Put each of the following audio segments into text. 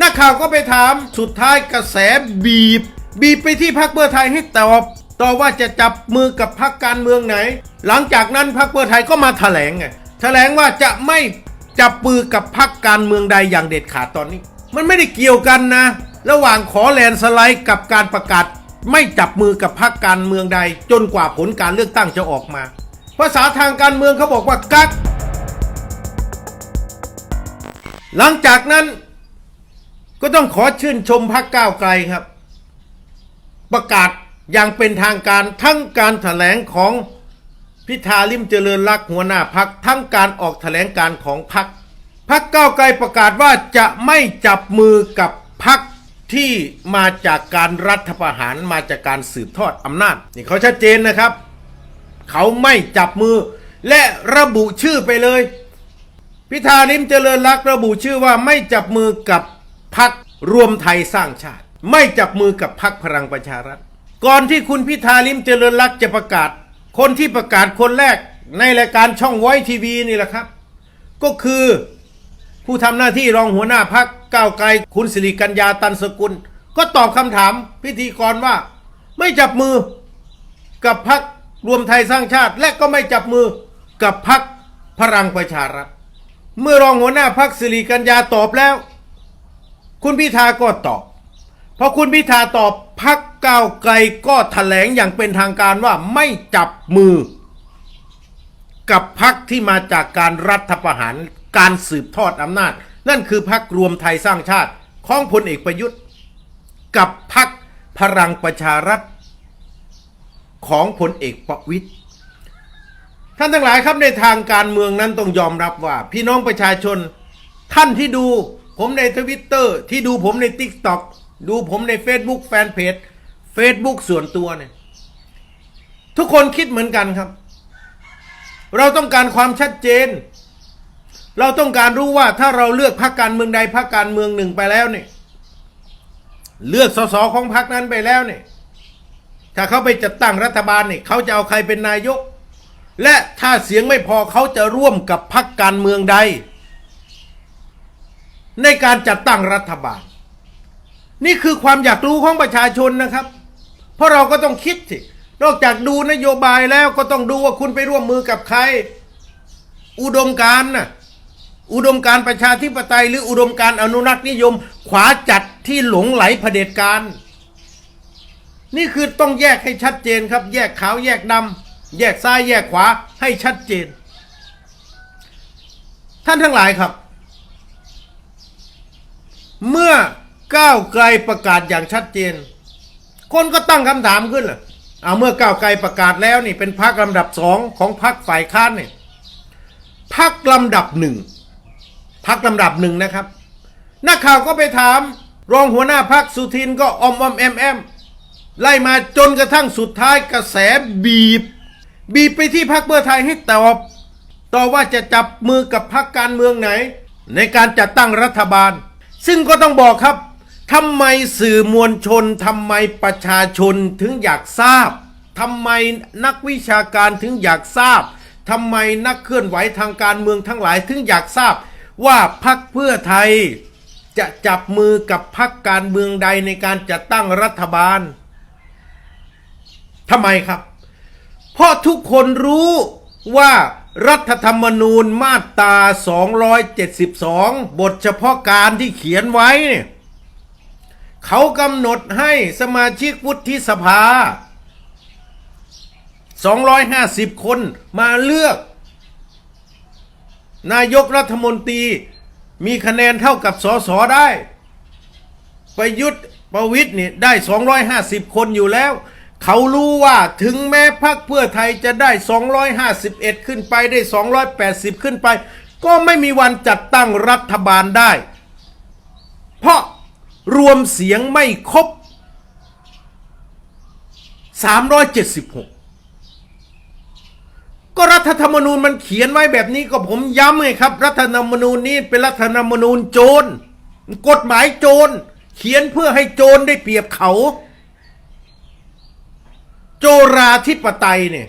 นักข่าวก็ไปถามสุดท้ายกระแสบีบ บีบไปที่พักเพื่อไทยให้ตอบต่อว่าจะจับมือกับพักการเมืองไหน หลังจากนั้นพักเพื่อไทยก็มาแถลงไงแถลงว่าจะไม่จับมือกับพักการเมืองใดอย่างเด็ดขาดตอนนี้ มันไม่ได้เกี่ยวกันนะ ระหว่างขอแลนสไลด์กับการประกาศ ไม่จับมือกับพักการเมืองใด จนกว่าผลการเลือกตั้งจะออกมา ภาษาทางการเมืองเขาบอกว่ากักหลังจากนั้น ก็ต้องขอชื่นชมพักก้าวไกลครับ ประกาศอย่างเป็นทางการทั้งการถแถลงของพิธาลิมเจริญรักหัวหน้าพักทั้งการออกถแถลงการของพักพักก้าวไกลประกาศว่าจะไม่จับมือกับพักที่มาจากการรัฐประหารมาจากการสืบทอดอำนาจนี่เขาชัดเจนนะครับ เขาไม่จับมือ และระบุชื่อไปเลย พิธาลิมเจริญรักระบุชื่อว่าไม่จับมือกับ พักรวมไทยสร้างชาติ ไม่จับมือกับพักพลังประชารัฐ ก่อนที่คุณพิธาลิมเจริญรักจะประกาศ คนที่ประกาศคนแรกในรายการช่องไวทีวีนี่แหละครับ ก็คือผู้ทำหน้าที่รองหัวหน้าพักก้าวไกลคุณสิริกัญญาตันสกุล ก็ตอบคำถามพิธีกรว่า ไม่จับมือกับพักรวมไทยสร้างชาติ และก็ไม่จับมือกับพักพลังประชารัฐ เมื่อรองหัวหน้าพักสิริกัญญาตอบแล้ว คุณพิธาก็ตอบพอคุณพิธาตอบพักก้าวไกลก็ถแถลงอย่างเป็นทางการว่าไม่จับมือ กับพักที่มาจากการรัฐประหารการสืบทอดอำนาจ นั่นคือพักรวมไทยสร้างชาติของพลเอกประยุทธ์ กับพักพลังประชารัฐของพลเอกประวิตยท่านทั้งหลายครับในทางการเมืองนั้นต้องยอมรับว่า พี่น้องประชาชนท่านที่ดู ผมในทวิตเตอร์ที่ดูผมใน t ิ k t o k ดูผมใน Facebook แฟนเพจ Facebook ส่วนตัวเนี่ย ทุกคนคิดเหมือนกันครับ เราต้องการความชัดเจน เราต้องการรู้ว่าถ้าเราเลือกพรรคการเมืองใดพรรคการเมืองหนึ่งไปแล้วเนี่ยเลือกสสของพรรคนั้นไปแล้วเนี่ยถ้าเขาไปจัดตั้งรัฐบาลเนี่ยเขาจะเอาใครเป็นนายก และถ้าเสียงไม่พอเขาจะร่วมกับพรรคการเมืองใด ในการจัดตั้งรัฐบาล นี่คือความอยากรู้ของประชาชนนะครับ เพราะเราก็ต้องคิดสินอกจากดูนโยบายแล้วก็ต้องดูว่าคุณไปร่วมมือกับใคร อุดมการณ์น่ะอุดมการประชาธิปไตยหรืออุดมการอนุรักษ์นิยม ขวาจัดที่หลงไหลเผด็จการนี่คือต้องแยกให้ชัดเจนครับ แยกขาวแยกดำแยกซ้ายแยกขวาให้ชัดเจน ท่านทั้งหลายครับ เมื่อก้าวไกลประกาศอย่างชัดเจน คนก็ตั้งคำถามขึ้นล่ะเอาเมื่อก้าวไกลประกาศแล้วนี่เป็นพักลำดับสองของพักฝ่ายค้านเนี่ยพักลำดับหนึ่งพักลำดับหนึ่งนะครับนักข่าวก็ไปถาม รองหัวหน้าพักสุทินก็อมอมแอมแอมไล่มาจนกระทั่งสุดท้ายกระแสบีบ บีบไปที่พักเพื่อไทยให้ตอบต่อว่าจะจับมือกับพรรคการเมืองไหน ในการจัดตั้งรัฐบาล ซึ่งก็ต้องบอกครับทำไมสื่อมวลชนทำไมประชาชนถึงอยากทราบทำไมนักวิชาการถึงอยากทราบทำไมนักเคลื่อนไหวทางการเมืองทั้งหลายถึงอยากทราบ ว่าพรรคเพื่อไทยจะจับมือกับพรรคการเมืองใดในการจัดตั้งรัฐบาลทำไมครับ เพราะทุกคนรู้ว่า รัฐธรรมนูญมาตรา 272 บทเฉพาะการที่เขียนไว้เนี่ยเขากำหนดให้สมาชิกวุฒิสภา 250 คนมาเลือก นายกรัฐมนตรีมีคะแนนเท่ากับสสได้ ประยุทธ์ประวิทย์นี่ได้ 250 คนอยู่แล้ว เขารู้ว่าถึงแม้พรรคเพื่อไทยจะได้ 251 ขึ้นไปได้ 280 ขึ้นไป ก็ไม่มีวันจัดตั้งรัฐบาลได้ เพราะรวมเสียงไม่ครบ 376 ก็รัฐธรรมนูญมันเขียนไว้แบบนี้ก็ผมย้ำไงครับ รัฐธรรมนูญนี้เป็นรัฐธรรมนูญโจรกฎหมายโจรเขียนเพื่อให้โจรได้เปรียบเขา โจราธิปไตยเนี่ย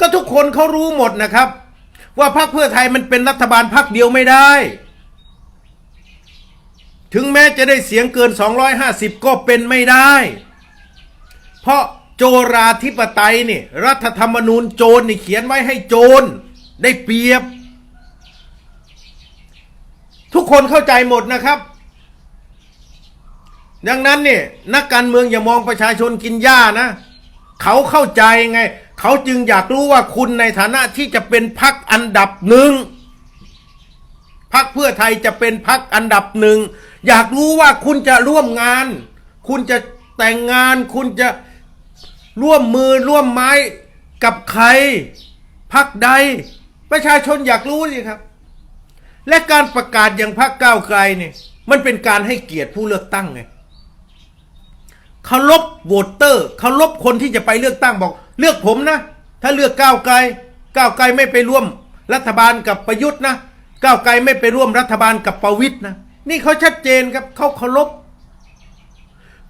ก็ทุกคนเขารู้หมดนะครับ ว่าพรรคเพื่อไทยมันเป็นรัฐบาลพรรคเดียวไม่ได้ ถึงแม้จะได้เสียงเกิน 250 ก็เป็นไม่ได้ เพราะโจราธิปไตยนี่ยรัฐธรรมนูญโจรนี่เขียนไว้ให้โจรได้เปรียบ ทุกคนเข้าใจหมดนะครับ ดังนั้นเนี่ยนักการเมืองอย่ามองประชาชนกินหญ้านะ เขาเข้าใจไง เขาจึงอยากรู้ว่าคุณในฐานะที่จะเป็นพักอันดับหนึ่งพักเพื่อไทยจะเป็นพักอันดับหนึ่งอยากรู้ว่าคุณจะร่วมงาน คุณจะแต่งงาน คุณจะร่วมมือร่วมไม้กับใครพักใด ประชาชนอยากรู้สิครับ และการประกาศอย่างพรรคก้าวไกลเนี่ยมันเป็นการให้เกียรติผู้เลือกตั้งไง เคารพโหวตเตอร์เคารพคนที่จะไปเลือกตั้งบอก เลือกผมนะ ถ้าเลือกก้าวไกล ก้าวไกลไม่ไปร่วม รัฐบาลกับประยุทธ์นะ ก้าวไกลไม่ไปร่วมรัฐบาลกับประวิทย์นะ นี่เขาชัดเจนครับเขาเคารพ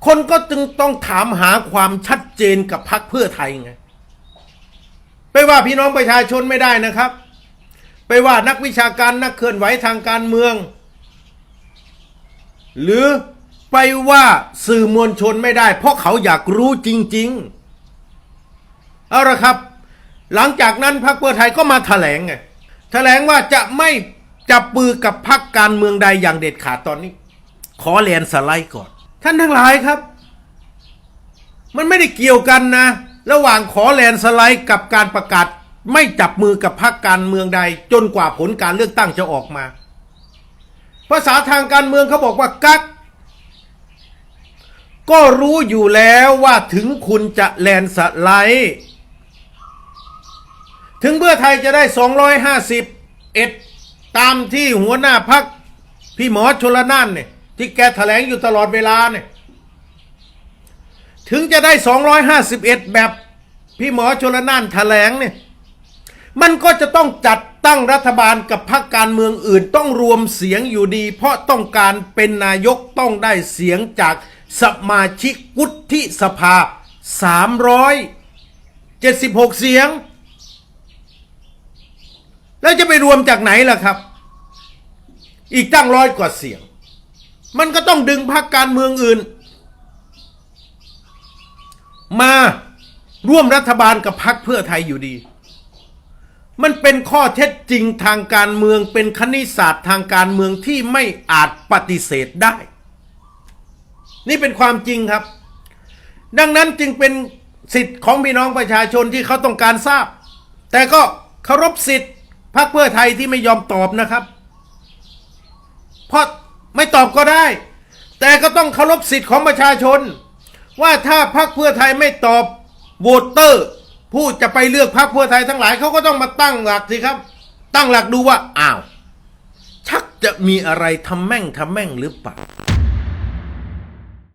คนก็จึงต้องถามหาความชัดเจนกับพรรคเพื่อไทยไงไปว่าพี่น้องประชาชนไม่ได้นะครับ ไปว่านักวิชาการนักเคลื่อนไหวทางการเมือง หรือ ไปว่าสื่อมวลชนไม่ได้ เพราะเขาอยากรู้จริง ๆ เอาละครับ หลังจากนั้นพรรคเพื่อไทยก็มาแถลงไงแถลงว่าจะไม่จับมือกับพรรคการเมืองใดอย่างเด็ดขาดตอนนี้ ขอแลนด์สไลด์ก่อน ท่านทั้งหลายครับ มันไม่ได้เกี่ยวกันนะ ระหว่างขอแลนสไลด์กับการประกาศไม่จับมือกับพรรคการเมืองใด จนกว่าผลการเลือกตั้งจะออกมา ภาษาทางการเมืองเขาบอกว่ากัก ก็รู้อยู่แล้วว่าถึงคุณจะแลนสไลด์ถึงเพื่อไทยจะได้ 251ตามที่หัวหน้าพักพี่หมอชลน่านเนี่ยที่แกแถลงอยู่ตลอดเวลาเนี่ยถึงจะได้ 251 แบบพี่หมอชลน่านแถลงเนี่ยมันก็จะต้องจัดตั้งรัฐบาลกับพรรคการเมืองอื่นต้องรวมเสียงอยู่ดี เพราะต้องการเป็นนายกต้องได้เสียงจาก สมาชิกวุฒิสภา 376 เสียง แล้วจะไปรวมจากไหนล่ะครับ อีกตั้งร้อยกว่าเสียง มันก็ต้องดึงพรรคการเมืองอื่น มาร่วมรัฐบาลกับพรรคเพื่อไทยอยู่ดี มันเป็นข้อเท็จจริงทางการเมืองเป็นคณิตศาสตร์ทางการเมืองที่ไม่อาจปฏิเสธได้ นี่เป็นความจริงครับ ดังนั้นจึงเป็นสิทธิ์ของพี่น้องประชาชนที่เขาต้องการทราบ แต่ก็เคารพสิทธิ์พรรคเพื่อไทยที่ไม่ยอมตอบนะครับ เพราะไม่ตอบก็ได้ แต่ก็ต้องเคารพสิทธิ์ของประชาชน ว่าถ้าพรรคเพื่อไทยไม่ตอบโหวตเตอร์ ผู้จะไปเลือกพรรคเพื่อไทยทั้งหลายเขาก็ต้องมาตั้งหลักสิครับ ตั้งหลักดูว่าอ้าวชักจะมีอะไรทำแม่งทำแม่งหรือเปล่า